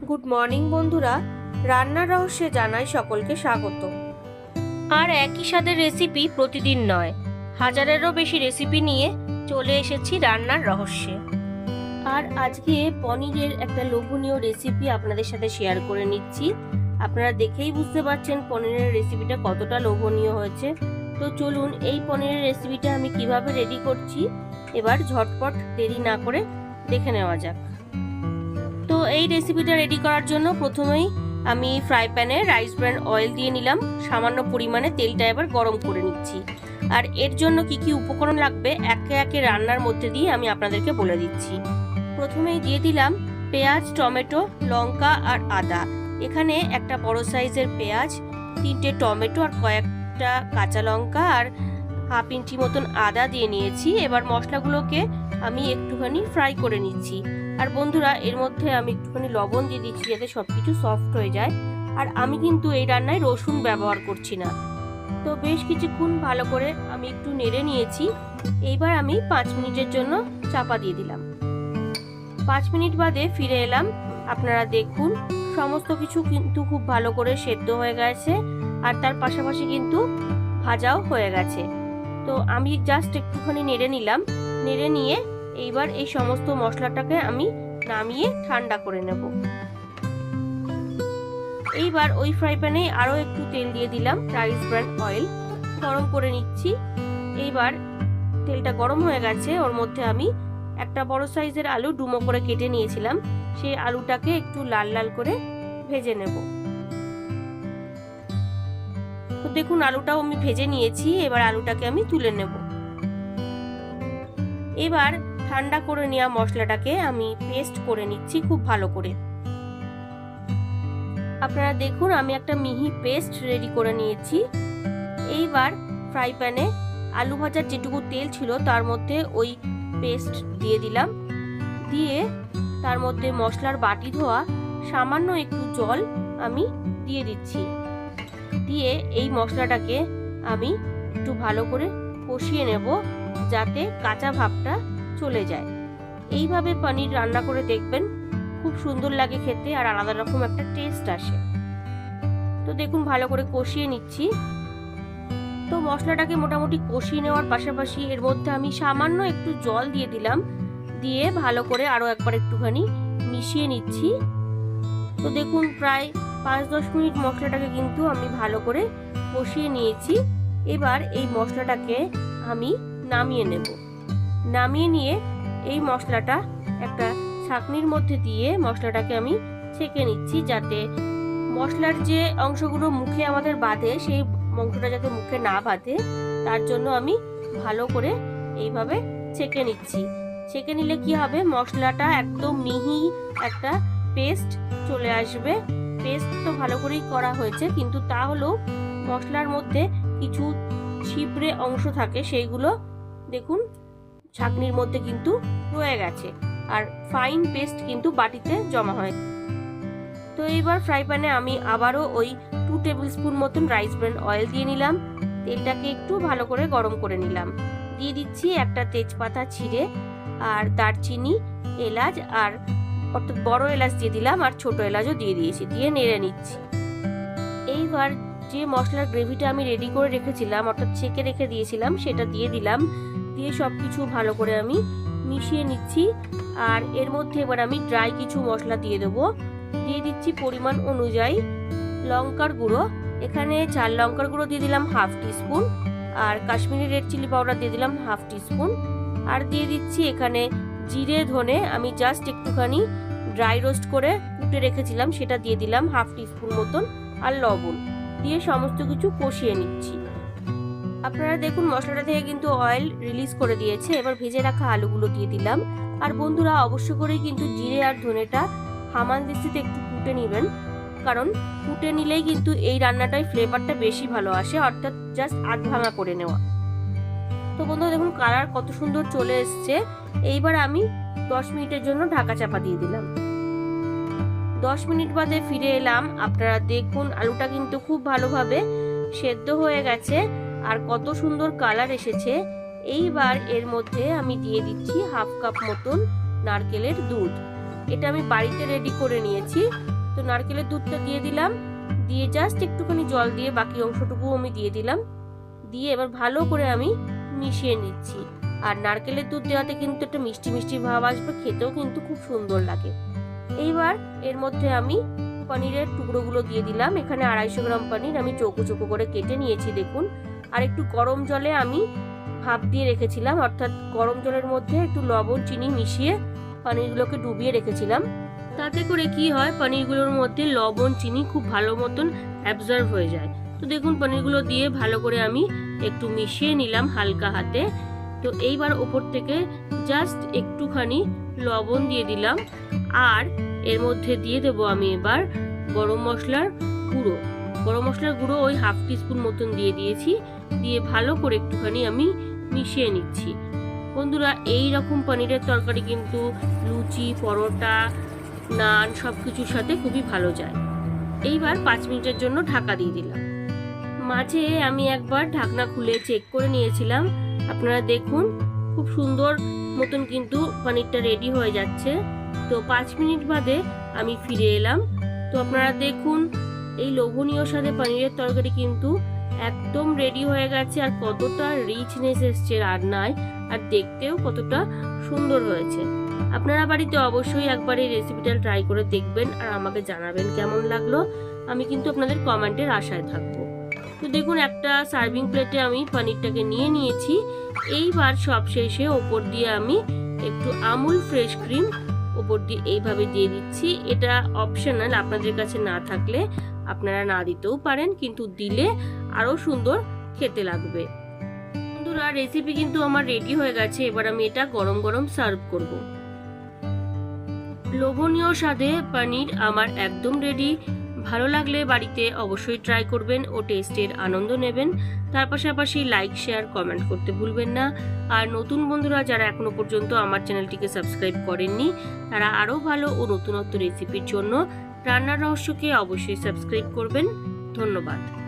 Good morning, বন্ধুরা। রান্নার রহস্যে জানাই সকলকে স্বাগত। আর একই স্বাদের রেসিপি প্রতিদিন নয়, হাজারেরও বেশি রেসিপি নিয়ে চলে এসেছি রান্নার রহস্যে। আর আজকে পনিরের একটা লোভনীয় রেসিপি আপনাদের সাথে শেয়ার করে নিচ্ছি। আপনারা দেখেই বুঝতে পারছেন পনিরের রেসিপিটা কতটা লোভনীয় হয়েছে। তো চলুন, এই পনিরের রেসিপিটা আমি কীভাবে রেডি করছি, এবার ঝটপট দেরি না করে দেখে নেওয়া যাক। এই রেসিপিটা রেডি করার জন্য প্রথমেই আমি ফ্রাই প্যানে রাইস ব্র্যান্ড অয়েল দিয়ে নিলাম। সামান্য পরিমাণে তেলটা এবার গরম করে নিচ্ছি। আর এর জন্য কি কি উপকরণ লাগবে, একে একে রান্নার মধ্যে দিয়ে আমি আপনাদেরকে বলে দিচ্ছি। প্রথমেই দিয়ে দিলাম পেঁয়াজ, টমেটো, লঙ্কা আর আদা। এখানে একটা বড় সাইজের পেঁয়াজ, তিনটে টমেটো আর কয়েকটা কাঁচা লঙ্কা আর হাফ ইঞ্চি মতন আদা দিয়ে নিয়েছি। এবার মশলাগুলোকে আমি একটুখানি ফ্রাই করে নিচ্ছি। আর বন্ধুরা, এর মধ্যে আমি একটুখানি লবণ দিয়ে দিচ্ছি যাতে সব কিছু সফট হয়ে যায়। আর আমি কিন্তু এই রান্নায় রসুন ব্যবহার করছি না। তো বেশ কিছুক্ষণ ভালো করে আমি একটু নেড়ে নিয়েছি। এইবার আমি পাঁচ মিনিটের জন্য চাপা দিয়ে দিলাম। পাঁচ মিনিট বাদে ফিরে এলাম। আপনারা দেখুন, সমস্ত কিছু কিন্তু খুব ভালো করে সেদ্ধ হয়ে গেছে আর তার পাশাপাশি কিন্তু ভাজাও হয়ে গেছে। তো আমি জাস্ট একটুখানি নেড়ে নিলাম। নেড়ে নিয়ে এইবার এই সমস্ত মশলাটাকে আমি নামিয়ে ঠান্ডা করে নেব। এইবার ওই ফ্রাই প্যানে আরও একটু তেল দিয়ে দিলাম রাইস ব্র্যান্ড অয়েল। গরম করে নিচ্ছি। এইবার তেলটা গরম হয়ে গেছে, ওর মধ্যে আমি একটা বড় সাইজের আলু ডুমো করে কেটে নিয়েছিলাম। সেই আলুটাকে একটু লাল লাল করে ভেজে নেব। তো দেখুন, আলুটাও আমি ভেজে নিয়েছি। এবার আলুটাকে আমি তুলে নেব। এবার ঠান্ডা করে নেওয়া মশলাটাকে আমি পেস্ট করে নিচ্ছি খুব ভালো করে। আপনারা দেখুন, আমি একটা মিহি পেস্ট রেডি করে নিয়েছি। এইবার ফ্রাই প্যানে আলু ভাজার যেটুকু তেল ছিল, তার মধ্যে ওই পেস্ট দিয়ে দিলাম। দিয়ে তার মধ্যে মশলার বাটি ধোয়া সামান্য একটু জল আমি দিয়ে দিচ্ছি। দিয়ে এই মশলাটাকে আমি একটু ভালো করে কষিয়ে নেব, যাতে কাঁচা ভাবটা চলে যায়। এইভাবে পনির রান্না করে দেখবেন, খুব সুন্দর লাগে খেতে আর আলাদা রকম একটা টেস্ট আসে। তো দেখুন, ভালো করে কষিয়ে নিচ্ছি। তো মশলাটাকে মোটামুটি কষিয়ে নেওয়ার পাশাপাশি এর মধ্যে আমি সামান্য একটু জল দিয়ে দিলাম। দিয়ে ভালো করে আরও একবার একটুখানি মিশিয়ে নিচ্ছি। তো দেখুন, প্রায় পাঁচ দশ মিনিট মশলাটাকে কিন্তু আমি ভালো করে কষিয়ে নিয়েছি। এবার এই মশলাটাকে আমি নামিয়ে নেব। নামিয়ে নিয়ে এই মশলাটা একটা ছাঁকনির মধ্যে দিয়ে মশলাটাকে আমি ছেঁকে নিচ্ছি যাতে মশলার যে অংশগুলো মুখে আমাদের বাঁধে, সেই অংশটা যাতে মুখে না বাঁধে, তার জন্য আমি ভালো করে এইভাবে ছেঁকে নিচ্ছি। ছেঁকে নিলে কি হবে? মশলাটা একদম মিহি একটা পেস্ট চলে আসবে। পেস্ট তো ভালো করেই করা হয়েছে, কিন্তু তা হলেও মশলার মধ্যে কিছু ছিপড়ে অংশ থাকে, সেইগুলো দেখুন ছাকনির মধ্যে কিন্তু রয়ে গেছে। আর ফাইন পেস্ট কিন্তু বাটিতে জমা হয়। তো এইবার ফ্রাই প্যানে আমি আবারও ওই টু টেবিল স্পুন মতন রাইস ব্র্যান্ড অয়েল দিয়ে নিলাম। তেলটাকে একটু ভালো করে গরম করে নিলাম। দিয়ে দিচ্ছি একটা তেজপাতা ছিঁড়ে আর দারচিনি, এলাচ আর অর্থাৎ বড় এলাচ দিয়ে দিলাম আর ছোট এলাচও দিয়ে দিয়েছি, দিয়ে নেড়ে নিচ্ছি। এইবার যে মশলার গ্রেভিটা আমি রেডি করে রেখেছিলাম অর্থাৎ ছেঁকে রেখে দিয়েছিলাম, সেটা দিয়ে দিলাম দিয়ে সব কিছু ভালো করে আমি মিশিয়ে নিচ্ছি। আর এর মধ্যে এবার আমি ড্রাই কিছু মশলা দিয়ে দেবো। দিয়ে দিচ্ছি পরিমাণ অনুযায়ী লঙ্কার গুঁড়ো। এখানে ঝাল লঙ্কার গুঁড়ো দিয়ে দিলাম হাফ টিস্পুন। আর কাশ্মীরি রেড চিলি পাউডার দিয়ে দিলাম হাফ টিস্পুন। আর দিয়ে দিচ্ছি এখানে জিরে, ধনে। আমি জাস্ট একটুখানি ড্রাই রোস্ট করে কুটে রেখেছিলাম, সেটা দিয়ে দিলাম হাফ টিস্পুন মতন। আর লবণ। দিয়ে সমস্ত কিছু কষিয়ে নিচ্ছি। আপনারা দেখুন, মশলাটা থেকে কিন্তু অয়েল রিলিজ করে দিয়েছে। এবার ভেজে রাখা আলুগুলো দিয়ে দিলাম। আর বন্ধুরা, অবশ্য করেই কিন্তু জিরে আর ধনেটা হামান দিস্তিতে একটু কুটে নেবেন। কারণ কুটে নিলেই কিন্তু এই রান্নাটায় ফ্লেভারটা বেশি ভালো আসে, অর্থাৎ জাস্ট আধ ভাঙা করে নেওয়া। তো বন্ধুরা, দেখুন কালার কত সুন্দর চলে এসছে। এইবার আমি দশ মিনিটের জন্য ঢাকা চাপা দিয়ে দিলাম। দশ মিনিট বাদে ফিরে এলাম। আপনারা দেখুন, আলুটা কিন্তু খুব ভালোভাবে সেদ্ধ হয়ে গেছে। আর কত সুন্দর কালার এসেছে। এইবার এর মধ্যে আমি দিয়ে দিচ্ছি হাফ কাপ মতন নারকেলের দুধ। এটা আমি বাড়িতে রেডি করে নিয়েছি। তো নারকেলের দুধটা দিয়ে দিলাম। দিয়ে জাস্ট একটুখানি জল দিয়ে বাকি অংশটুকু আমি দিয়ে দিলাম। দিয়ে এবার ভালো করে আমি মিশিয়ে নিচ্ছি। আর নারকেলের দুধ দেওয়াতে কিন্তু একটা মিষ্টি মিষ্টি ভাব আসবে, খেতেও কিন্তু খুব সুন্দর লাগে। এইবার এর মধ্যে আমি পনিরের টুকরোগুলো দিয়ে দিলাম। এখানে আড়াইশো গ্রাম পনির আমি চৌকো চৌকো করে কেটে নিয়েছি, দেখুন। আর একটু গরম জলে আমি ভাপ দিয়ে রেখেছিলাম, অর্থাৎ গরম জলের মধ্যে একটু লবণ, চিনি মিশিয়ে পনিরগুলোকে ডুবিয়ে রেখেছিলাম। তাতে করে কি হয়, পনিরগুলোর মধ্যে লবণ, চিনি খুব ভালো মতন অ্যাবজর্ভ হয়ে যায়। তো দেখুন, পনিরগুলো দিয়ে ভালো করে আমি একটু মিশিয়ে নিলাম হালকা হাতে। তো এইবার ওপর থেকে জাস্ট একটুখানি লবণ দিয়ে দিলাম। আর এর মধ্যে দিয়ে দেবো আমি এবার গরম মশলার গুঁড়ো। গরম মশলার গুঁড়ো ওই হাফ টিস্পুন মতন দিয়ে দিয়েছি। দিয়ে ভালো করে একটুখানি আমি মিশিয়ে নিচ্ছি। বন্ধুরা, এই রকম পনিরের তরকারি কিন্তু লুচি, পরোটা, নান সব কিছুর সাথে খুবই ভালো যায়। এইবার পাঁচ মিনিটের জন্য ঢাকা দিয়ে দিলাম। মাঝে আমি একবার ঢাকনা খুলে চেক করে নিয়েছিলাম। আপনারা দেখুন, খুব সুন্দর মতন কিন্তু পনিরটা রেডি হয়ে যাচ্ছে। তো পাঁচ মিনিট বাদে আমি ফিরে এলাম। তো আপনারা দেখুন, এই লোভনীয় স্বাদে পনিরের তরকারি কিন্তু একদম রেডি হয়ে গেছে আর কতটা রিচনেস এসছে রান্নায় আর দেখতেও কতটা সুন্দর হয়েছে। আপনারা বাড়িতে অবশ্যই একবার এই রেসিপিটা ট্রাই করে দেখবেন আর আমাকে জানাবেন কেমন লাগল। আমি কিন্তু আপনাদের কমেন্টের আশায় থাকব। তো দেখুন, একটা সার্ভিং প্লেটে আমি পনিরটাকে নিয়ে নিয়েছি। এইবার সব শেষে ওপর দিয়ে আমি একটু আমুল ফ্রেশ ক্রিম ওপর দিয়ে এইভাবে দিয়ে দিচ্ছি। এটা অপশনাল আপনাদের কাছে না থাকলে আপনারা না দিতেও পারেন, কিন্তু দিলে আরও সুন্দর খেতে লাগবে। বন্ধুরা রেসিপি কিন্তু আমার রেডি হয়ে গেছে। এবার আমি এটা গরম গরম সার্ভ করব। লোভনীয় স্বাদে পনির আমার একদম রেডি ভালো লাগলে বাড়িতে অবশ্যই ট্রাই করবেন ও টেস্টের আনন্দ নেবেন। তার পাশাপাশি লাইক শেয়ার কমেন্ট করতে ভুলবেন না। আর নতুন বন্ধুরা, যারা এখনও পর্যন্ত আমার চ্যানেলটিকে সাবস্ক্রাইব করেননি, তারা আরও ভালো ও নতুনত্ব রেসিপির জন্য রান্নার রহস্যকে অবশ্যই সাবস্ক্রাইব করবেন। ধন্যবাদ।